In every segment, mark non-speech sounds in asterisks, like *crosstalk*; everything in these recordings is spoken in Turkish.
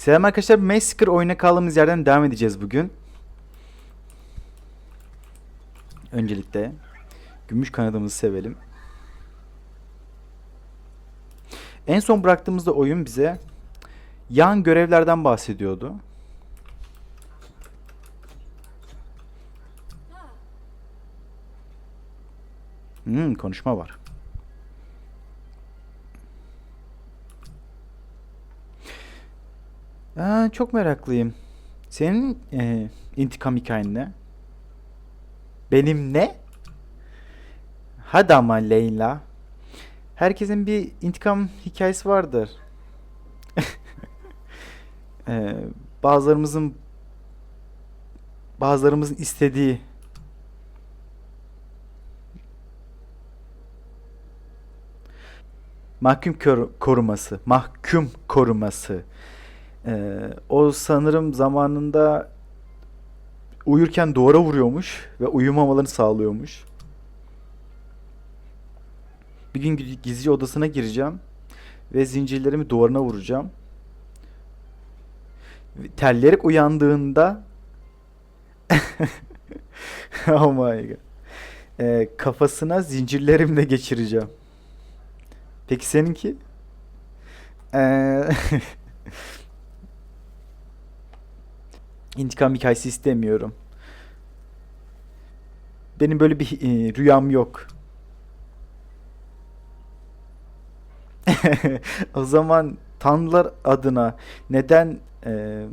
Selam arkadaşlar. Massacre oyuna kaldığımız yerden devam edeceğiz bugün. Öncelikle gümüş kanadımızı sevelim. En son bıraktığımızda oyun bize yan görevlerden bahsediyordu. Hmm, konuşma var. Aa, çok meraklıyım. Senin e, intikam hikayen ne? Benim ne? Hadi ama Leyla. Herkesin bir intikam hikayesi vardır. *laughs* Ee, bazılarımızın bazılarımızın istediği mahkum kor- koruması, mahkum koruması. Ee, o sanırım zamanında uyurken duvara vuruyormuş ve uyumamalarını sağlıyormuş. Bir gün gi- gizlice odasına gireceğim ve zincirlerimi duvarına vuracağım. Terleyerek uyandığında *laughs* Oh my god. Ee, kafasına zincirlerimle geçireceğim. Peki seninki? Ee, *laughs* İntikam hikayesi istemiyorum. Benim böyle bir e, rüyam yok. *laughs* O zaman tanrılar adına neden e,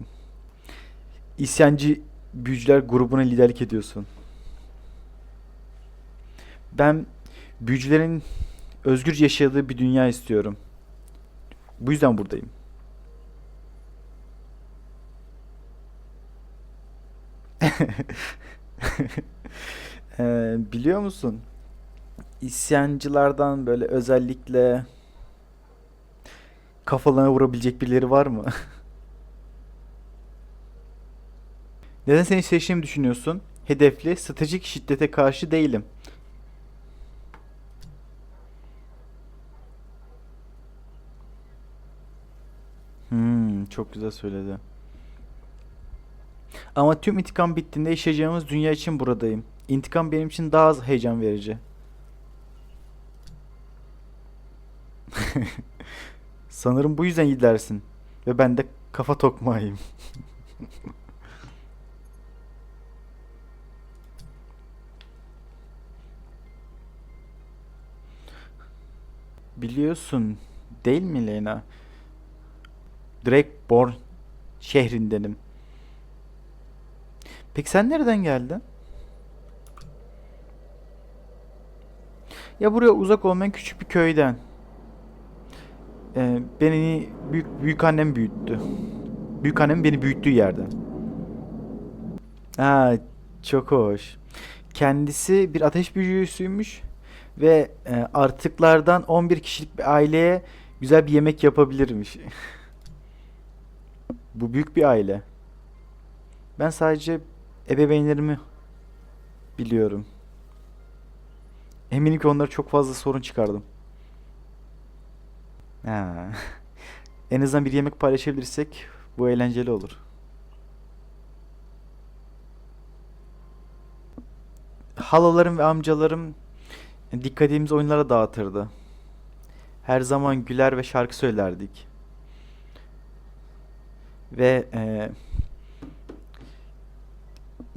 isyancı büyücüler grubuna liderlik ediyorsun? Ben büyücülerin özgürce yaşadığı bir dünya istiyorum. Bu yüzden buradayım. Ee, biliyor musun? İsyancılardan böyle özellikle kafalarına vurabilecek birileri var mı? *laughs* Neden seni seçtiğimi düşünüyorsun? Hedefli, stratejik şiddete karşı değilim. Hmm, çok güzel söyledi. Ama tüm intikam bittiğinde yaşayacağımız dünya için buradayım. İntikam benim için daha az heyecan verici. *laughs* Sanırım bu yüzden iyi dersin. Ve ben de kafa tokmağıyım. *laughs* Biliyorsun değil mi Lena? Drakeborn şehrindenim. Peki sen nereden geldin? Ya buraya uzak olmayan küçük bir köyden. Ee, beni büyük büyük annem büyüttü. Büyük annem beni büyüttüğü yerden. Aa, çok hoş. Kendisi bir ateş büyücüsüymüş ve e, artıklardan 11 kişilik bir aileye güzel bir yemek yapabilirmiş. *laughs* Bu büyük bir aile. Ben sadece ebeveynlerimi biliyorum. Eminim ki onlara çok fazla sorun çıkardım. Ha. *laughs* En azından bir yemek paylaşabilirsek bu eğlenceli olur. Halalarım ve amcalarım dikkatimizi oyunlara dağıtırdı. Her zaman güler ve şarkı söylerdik. Ve e,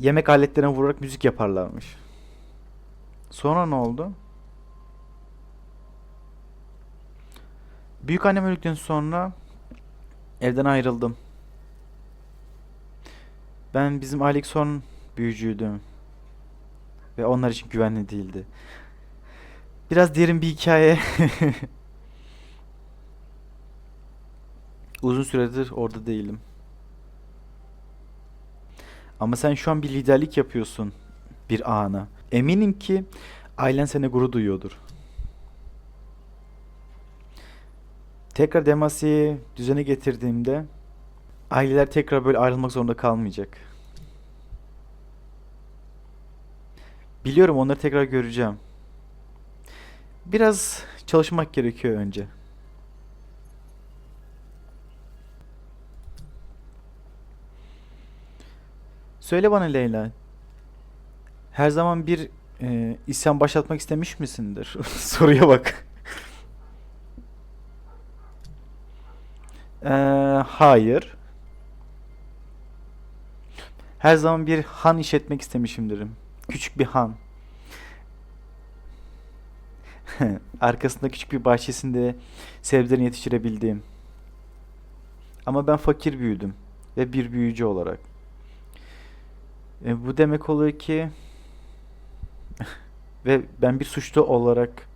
yemek aletlerine vurarak müzik yaparlarmış. Sonra ne oldu? Büyük annem öldükten sonra evden ayrıldım. Ben bizim ailelik son büyücüydüm. Ve onlar için güvenli değildi. Biraz derin bir hikaye. *laughs* Uzun süredir orada değilim. Ama sen şu an bir liderlik yapıyorsun bir ana. Eminim ki ailen seni gurur duyuyordur. Tekrar Demasya'yı düzene getirdiğimde aileler tekrar böyle ayrılmak zorunda kalmayacak. Biliyorum onları tekrar göreceğim. Biraz çalışmak gerekiyor önce. Söyle bana Leyla. Her zaman bir e, isyan başlatmak istemiş misindir? *laughs* Soruya bak. Ee, *laughs* hayır. Her zaman bir han işletmek istemişimdirim. Küçük bir han. *laughs* Arkasında küçük bir bahçesinde sebzelerini yetiştirebildiğim. Ama ben fakir büyüdüm ve bir büyücü olarak. E, bu demek oluyor ki *laughs* ve ben bir suçlu olarak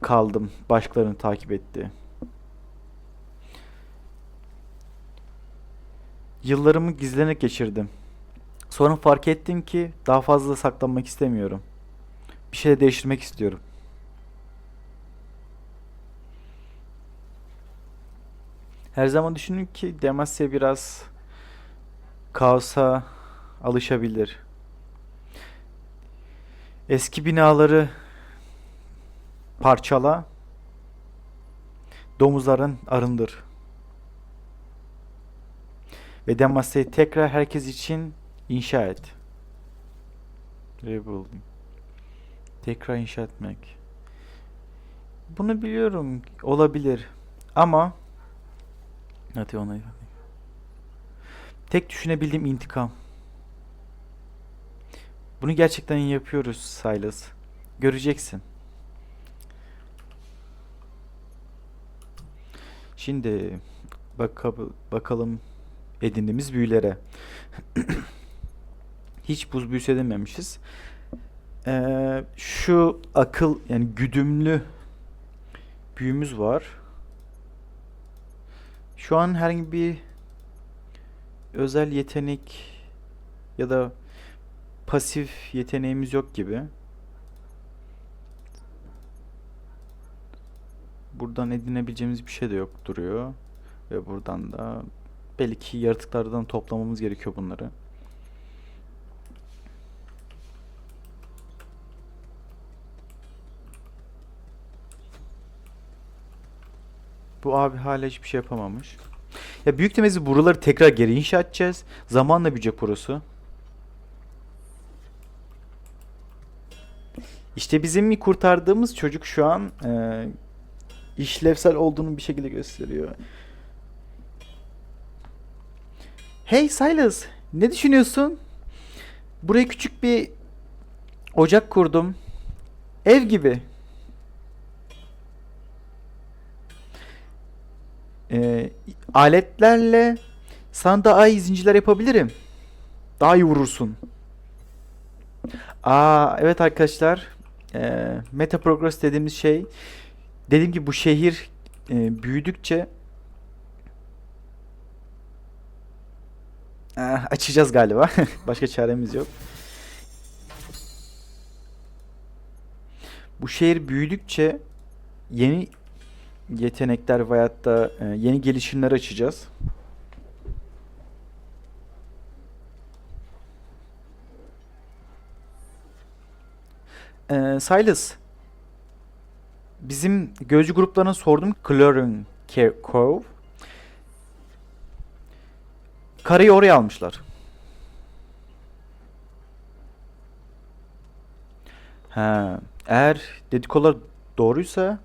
kaldım. Başkalarını takip etti. Yıllarımı gizlenerek geçirdim. Sonra fark ettim ki daha fazla saklanmak istemiyorum. Bir şey değiştirmek istiyorum. Her zaman düşünün ki Demacia biraz kaosa alışabilir. Eski binaları parçala, domuzların arındır. Ve Demacia'yı tekrar herkes için inşa et. Rebuilding. Tekrar inşa etmek. Bunu biliyorum. Olabilir. Ama Hadi ona Tek düşünebildiğim intikam. Bunu gerçekten yapıyoruz Silas. Göreceksin. Şimdi baka bakalım edindiğimiz büyülere. *clears throat* Hiç buz büyüsü edememişiz. Ee, şu akıl yani güdümlü büyümüz var. Şu an herhangi bir özel yetenek ya da pasif yeteneğimiz yok gibi. Buradan edinebileceğimiz bir şey de yok duruyor. Ve buradan da belki yaratıklardan toplamamız gerekiyor bunları. Bu abi hala hiçbir şey yapamamış. Ya büyük demezi buraları tekrar geri inşa edeceğiz. Zamanla büyüyecek burası. İşte bizim kurtardığımız çocuk şu an e, işlevsel olduğunu bir şekilde gösteriyor. Hey Silas, ne düşünüyorsun? Buraya küçük bir ocak kurdum. Ev gibi. E, aletlerle sana daha iyi zincirler yapabilirim. Daha iyi vurursun. Aa evet arkadaşlar. E, meta progress dediğimiz şey dediğim gibi bu şehir e, büyüdükçe e, açacağız galiba. *laughs* Başka çaremiz yok. Bu şehir büyüdükçe yeni yetenekler veyahut da e, yeni gelişimler açacağız. Ee, Silas, bizim gözcü gruplarına sordum. Clorin Cove. Karayı oraya almışlar. Ha, eğer dedikolar doğruysa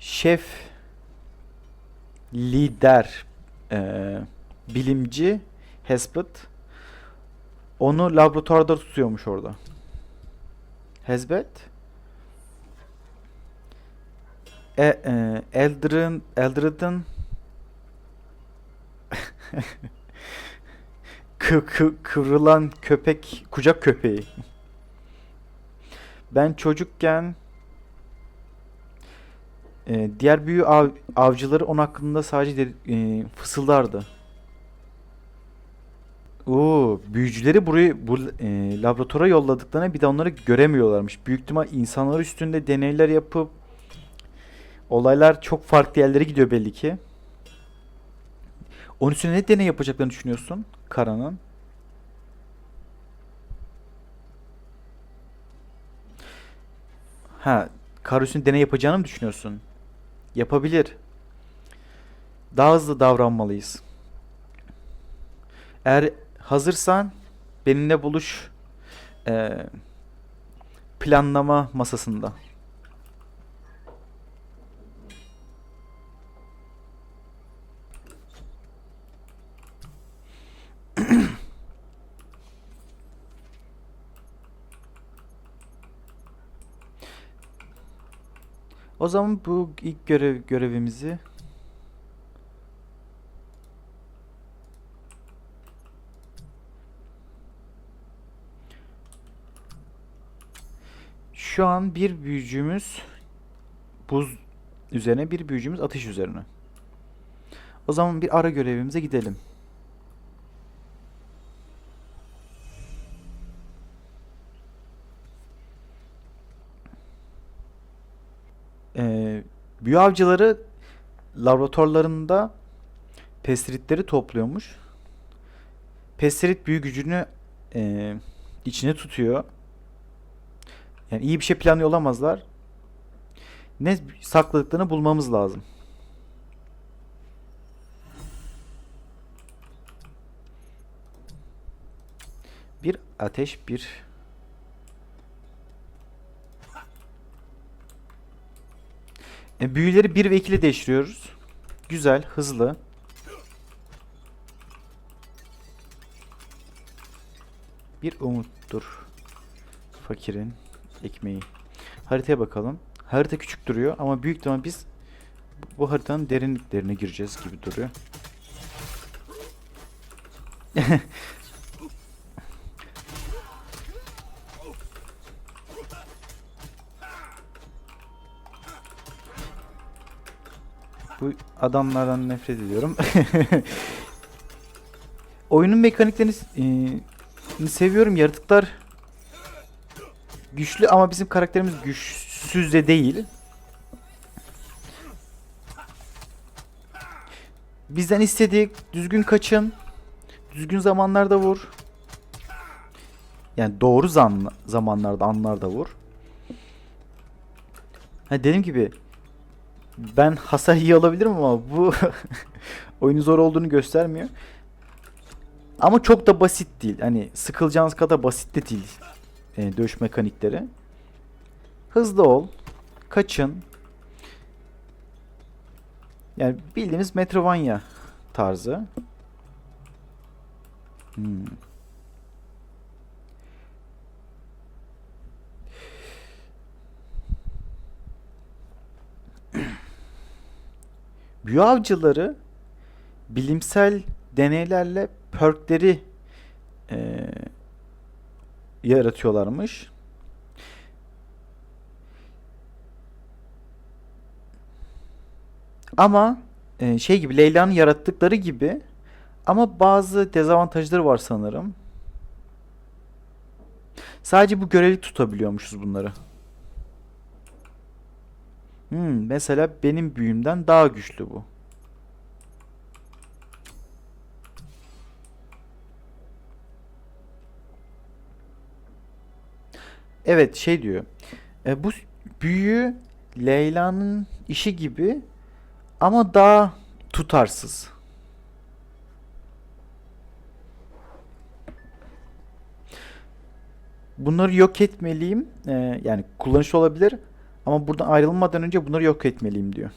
şef, lider, e, bilimci Hesbet onu laboratuvarda tutuyormuş orada. Hesbet e, e, Eldrin Eldred'in *laughs* kı, kı, kıvrılan köpek kucak köpeği. Ben çocukken ee, diğer büyü av, avcıları onun hakkında sadece de, e, fısıldardı. Oo, büyücüleri burayı bu e, laboratuvara yolladıklarına bir de onları göremiyorlarmış. Büyük ihtimal insanlar üstünde deneyler yapıp olaylar çok farklı yerlere gidiyor belli ki. Onun üstüne ne deney yapacaklarını düşünüyorsun Kara'nın? Ha, Kara üstünde deney yapacağını mı düşünüyorsun? yapabilir. Daha hızlı davranmalıyız. Eğer hazırsan benimle buluş e, planlama masasında. O zaman bu ilk görev görevimizi Şu an bir büyücümüz buz üzerine, bir büyücümüz ateş üzerine. O zaman bir ara görevimize gidelim. Büyü avcıları laboratuvarlarında pestiritleri topluyormuş. Pestirit büyü gücünü e, içine tutuyor. Yani iyi bir şey planlıyor olamazlar. Ne sakladıklarını bulmamız lazım. Bir ateş, bir E, büyüleri 1 ve 2 ile değiştiriyoruz. Güzel, hızlı. Bir umuttur. Fakirin ekmeği. Haritaya bakalım. Harita küçük duruyor ama büyük ihtimal biz bu haritanın derinliklerine gireceğiz gibi duruyor. *laughs* Bu adamlardan nefret ediyorum. *laughs* Oyunun mekaniklerini e, seviyorum. Yaratıklar güçlü ama bizim karakterimiz güçsüz de değil. Bizden istedik düzgün kaçın. Düzgün zamanlarda vur. Yani doğru zamanlarda anlarda vur. Ha dediğim gibi ben hasar iyi alabilirim ama bu *laughs* oyunun zor olduğunu göstermiyor. Ama çok da basit değil. Hani sıkılacağınız kadar basit de değil e, dövüş mekanikleri. Hızlı ol. Kaçın. Yani bildiğiniz Metrovania tarzı. Hmm. Büyü avcıları bilimsel deneylerle perkleri eee yaratıyorlarmış. Ama e, şey gibi Leyla'nın yarattıkları gibi ama bazı dezavantajları var sanırım. Sadece bu görevli tutabiliyormuşuz bunları. Hmm, mesela benim büyümden daha güçlü bu. Evet şey diyor. E, bu büyü Leyla'nın işi gibi ama daha tutarsız. Bunları yok etmeliyim. E, yani kullanışlı olabilir ama buradan ayrılmadan önce bunları yok etmeliyim diyor.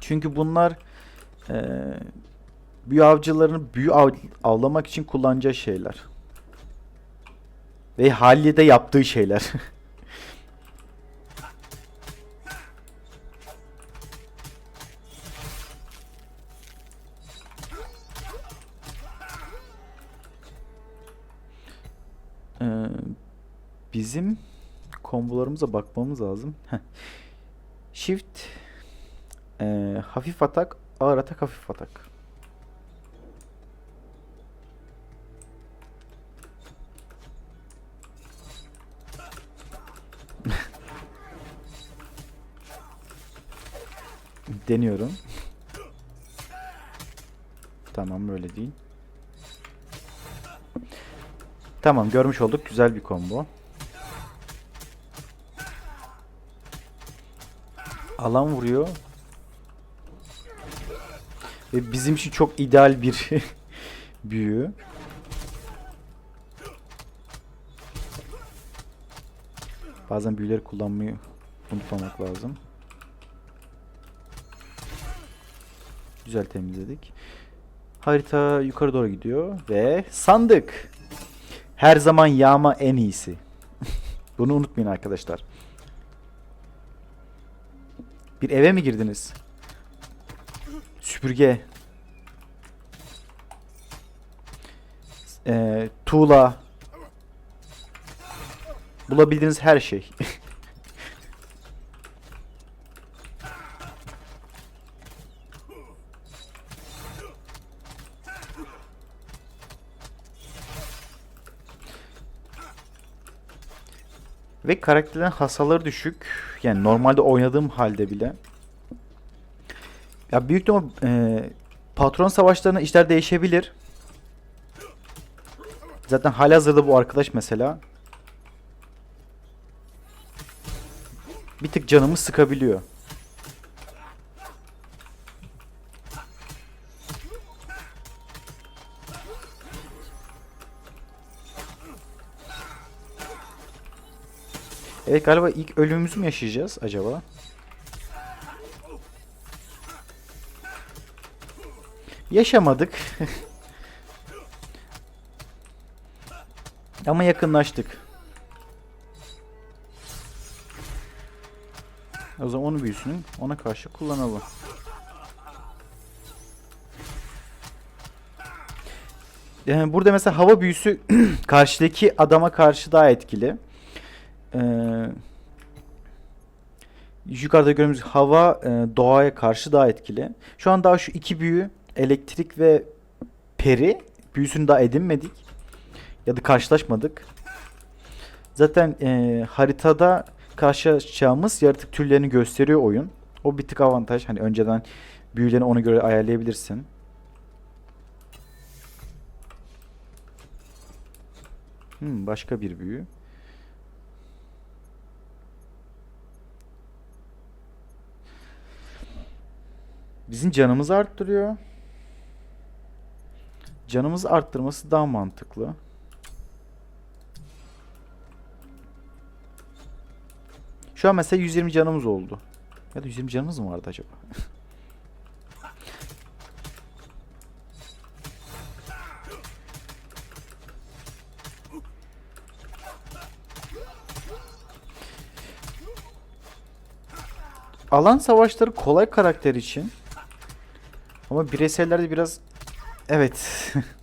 Çünkü bunlar e, büyü avcılarını büyü av, avlamak için kullanacağı şeyler. Ve Halli'de yaptığı şeyler. Ee, *laughs* bizim kombolarımıza bakmamız lazım. Shift ee, hafif atak, ağır atak, hafif atak. *laughs* Deniyorum. Tamam böyle değil. Tamam görmüş olduk. Güzel bir combo. Alan vuruyor. Ve bizim için çok ideal bir *laughs* büyü. Bazen büyüleri kullanmayı unutmamak lazım. Güzel temizledik. Harita yukarı doğru gidiyor ve sandık. Her zaman yağma en iyisi. *laughs* Bunu unutmayın arkadaşlar. Bir eve mi girdiniz? Süpürge. Ee, tuğla. Bulabildiğiniz her şey. *laughs* Ve karakterlerin hasarları düşük. Yani normalde oynadığım halde bile. Ya büyük ihtimal e, patron savaşlarında işler değişebilir. Zaten halihazırda bu arkadaş mesela bir tık canımı sıkabiliyor. Evet galiba ilk ölümümüzü mü yaşayacağız acaba? Yaşamadık. *laughs* Ama yakınlaştık. O zaman onu büyüsünü ona karşı kullanalım. Yani burada mesela hava büyüsü *clears throat* karşıdaki adama karşı daha etkili. Ee, yukarıda gördüğümüz hava e, doğaya karşı daha etkili. Şu an daha şu iki büyü elektrik ve peri büyüsünü daha edinmedik. Ya da karşılaşmadık. Zaten e, haritada karşılaşacağımız yaratık türlerini gösteriyor oyun. O bir tık avantaj. Hani önceden büyülerini ona göre ayarlayabilirsin. Hmm, başka bir büyü. Bizim canımızı arttırıyor. Canımızı arttırması daha mantıklı. Şu an mesela 120 canımız oldu. Ya da 120 canımız mı vardı acaba? *laughs* Alan savaşları kolay karakter için. Ama bireysellerde biraz evet. *laughs*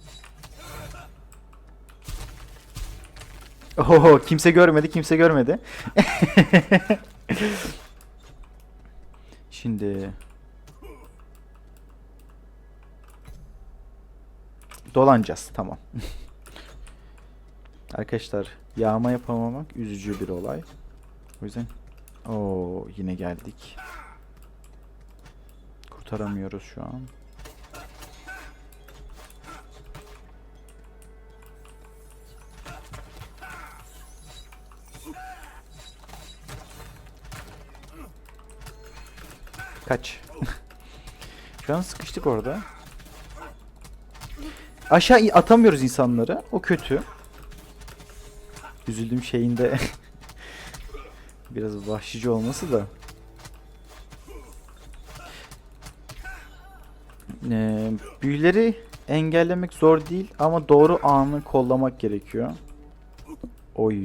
Oho kimse görmedi kimse görmedi. *laughs* Şimdi dolanacağız tamam. *laughs* Arkadaşlar yağma yapamamak üzücü bir olay. O yüzden o yine geldik. Kurtaramıyoruz şu an. Kaç. *laughs* Şu an sıkıştık orada. Aşağı atamıyoruz insanları. O kötü. Üzüldüğüm şeyinde *laughs* biraz vahşice olması da. Ee, büyüleri engellemek zor değil ama doğru anı kollamak gerekiyor. Oy.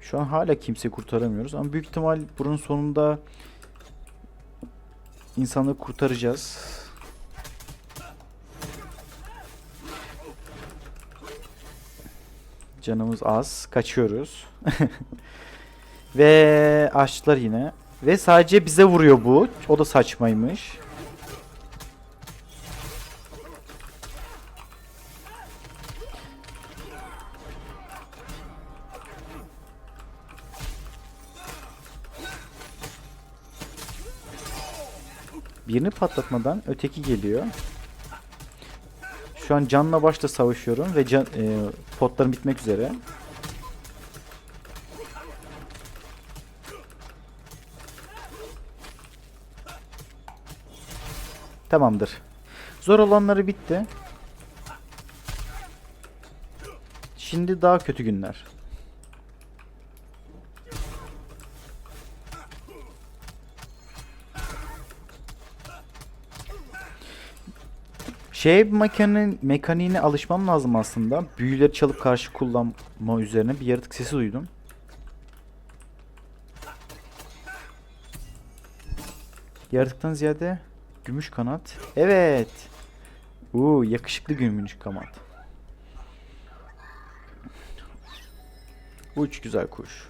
Şu an hala kimse kurtaramıyoruz ama büyük ihtimal bunun sonunda insanları kurtaracağız. Canımız az. Kaçıyoruz. *laughs* Ve açtılar yine. Ve sadece bize vuruyor bu. O da saçmaymış. Birini patlatmadan öteki geliyor. Şu an canla başla savaşıyorum ve can, e, potlarım bitmek üzere. Tamamdır. Zor olanları bitti. Şimdi daha kötü günler. Şey mekaniğine, mekaniğine alışmam lazım aslında. Büyüleri çalıp karşı kullanma üzerine bir yaratık sesi duydum. Yaratıktan ziyade gümüş kanat. Evet. Uuu yakışıklı gümüş kanat. Uç güzel kuş.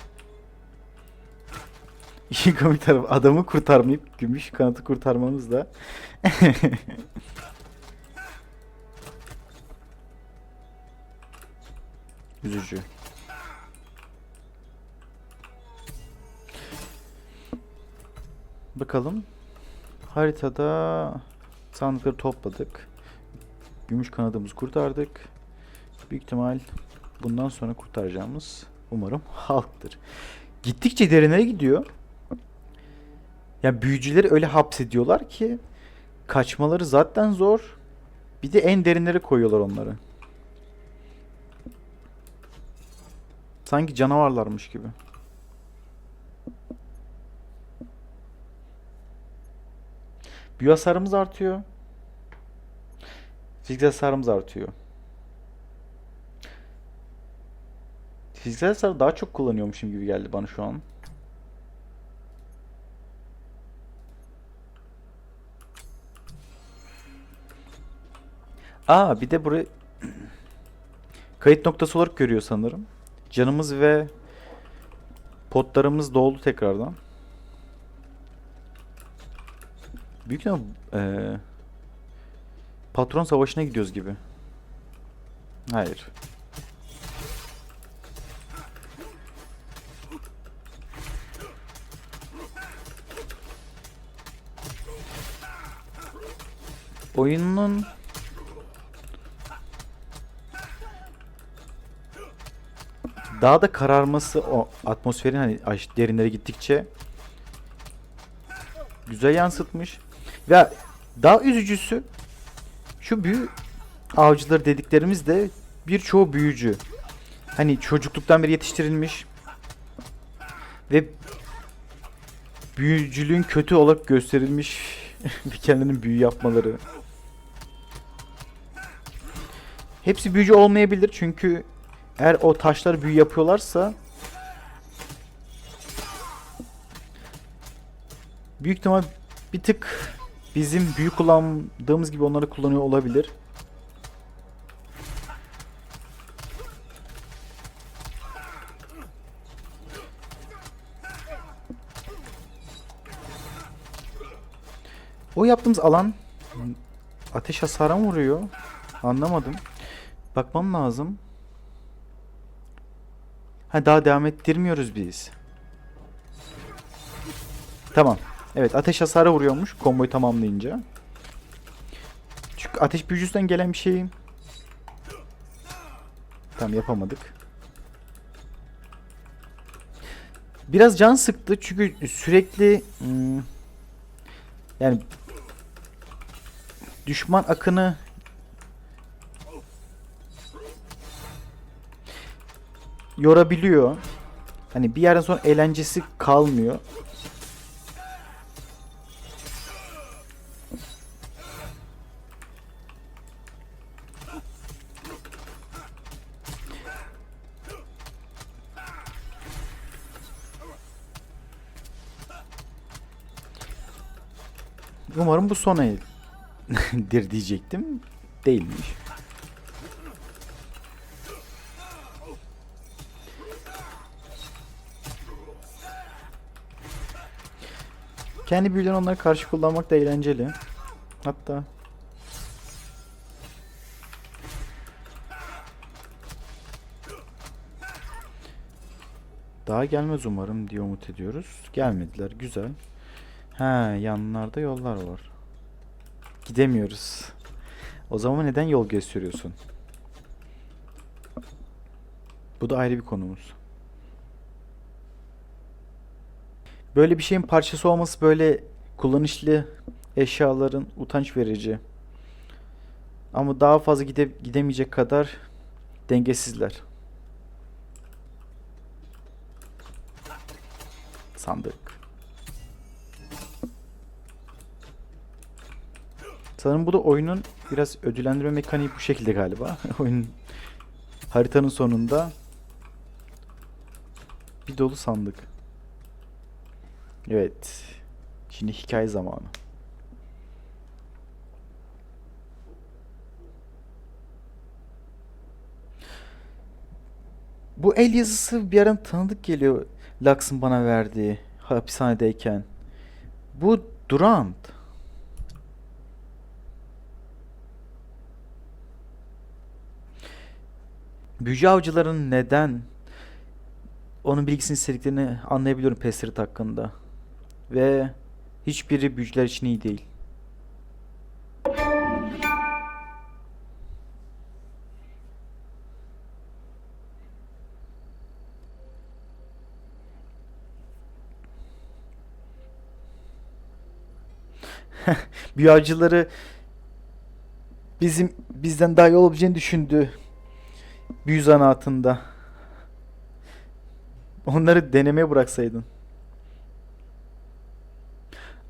*laughs* İşin komik tarafı adamı kurtarmayıp gümüş kanatı kurtarmamız da *laughs* üzücü. Bakalım. Haritada sandıkları topladık. Gümüş kanadımızı kurtardık. Büyük ihtimal bundan sonra kurtaracağımız umarım halktır. Gittikçe derinlere gidiyor. Ya büyücüleri öyle hapsediyorlar ki kaçmaları zaten zor. Bir de en derinlere koyuyorlar onları. Sanki canavarlarmış gibi. Büyü hasarımız artıyor. Fiziksel hasarımız artıyor. Fiziksel hasarı daha çok kullanıyormuşum gibi geldi bana şu an. Aa bir de burayı *clears throat* kayıt noktası olarak görüyor sanırım. Canımız ve potlarımız doldu tekrardan. Büyük ihtimal eee, patron savaşına gidiyoruz gibi. Hayır. Oyunun daha da kararması o atmosferin hani derinlere gittikçe güzel yansıtmış. Ve daha üzücüsü şu büyü avcıları dediklerimiz de birçoğu büyücü. Hani çocukluktan beri yetiştirilmiş ve büyücülüğün kötü olarak gösterilmiş *laughs* bir kendinin büyü yapmaları. Hepsi büyücü olmayabilir çünkü eğer o taşlar büyü yapıyorlarsa büyük ihtimal bir tık bizim büyü kullandığımız gibi onları kullanıyor olabilir. O yaptığımız alan ateş hasara mı vuruyor? Anlamadım. Bakmam lazım. Ha daha devam ettirmiyoruz biz. Tamam. Evet ateş hasarı vuruyormuş komboyu tamamlayınca. Çünkü ateş büyücüsünden gelen bir şey. Tamam yapamadık. Biraz can sıktı çünkü sürekli hmm, yani düşman akını yorabiliyor. Hani bir yerden sonra eğlencesi kalmıyor. Umarım bu son eldir *laughs* diyecektim. Değilmiş. Kendi büyülerini onlara karşı kullanmak da eğlenceli. Hatta Daha gelmez umarım diye umut ediyoruz. Gelmediler. Güzel. He, yanlarda yollar var. Gidemiyoruz. O zaman neden yol gösteriyorsun? Bu da ayrı bir konumuz. Böyle bir şeyin parçası olması böyle kullanışlı eşyaların utanç verici. Ama daha fazla gide gidemeyecek kadar dengesizler. Sandık. Sanırım bu da oyunun biraz ödüllendirme mekaniği bu şekilde galiba. *laughs* Oyun haritanın sonunda bir dolu sandık. Evet. Şimdi hikaye zamanı. Bu el yazısı bir ara tanıdık geliyor. Lux'ın bana verdiği hapishanedeyken. Bu Durant. Büyücü avcıların neden onun bilgisini istediklerini anlayabiliyorum Pesterit hakkında. Ve hiçbiri büyücüler için iyi değil. *laughs* Büyü avcıları bizim bizden daha iyi olabileceğini düşündü. Büyü zanaatında. Onları denemeye bıraksaydın.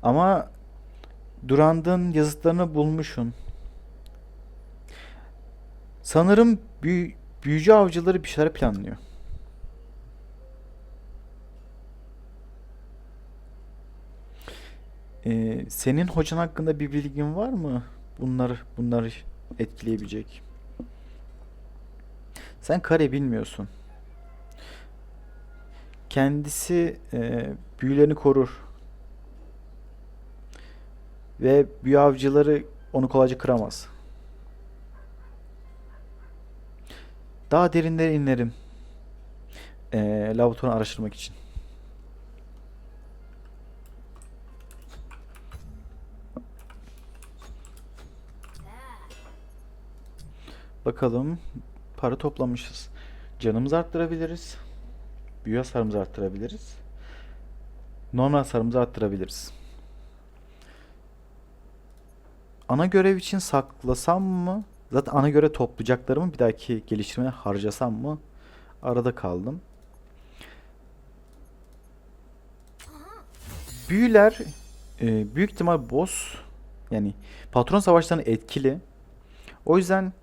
Ama Durand'ın yazıtlarını bulmuşsun. Sanırım büyü, büyücü avcıları bir şeyler planlıyor. Ee, senin hocan hakkında bir bilgin var mı? Bunları bunları etkileyebilecek. Sen kare bilmiyorsun. Kendisi e, büyülerini korur. Ve büyü avcıları onu kolayca kıramaz. Daha derinlere inerim. E, laboratuvarı araştırmak için. Bakalım. Para toplamışız. Canımızı arttırabiliriz. Büyü hasarımızı arttırabiliriz. Normal hasarımızı arttırabiliriz. Ana görev için saklasam mı? Zaten ana görev toplayacaklarımı bir dahaki geliştirmeye harcasam mı? Arada kaldım. Büyüler e, büyük ihtimal boss yani patron savaşlarına etkili. O yüzden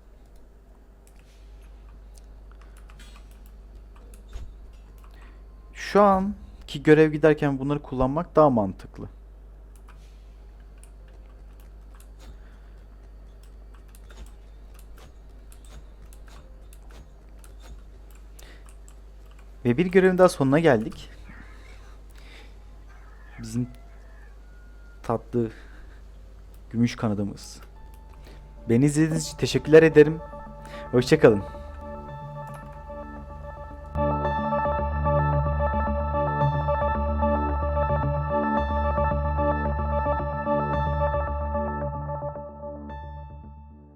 şu anki görev giderken bunları kullanmak daha mantıklı. Ve bir görevin daha sonuna geldik. Bizim tatlı gümüş kanadımız. Beni izlediğiniz için teşekkürler ederim. Hoşçakalın.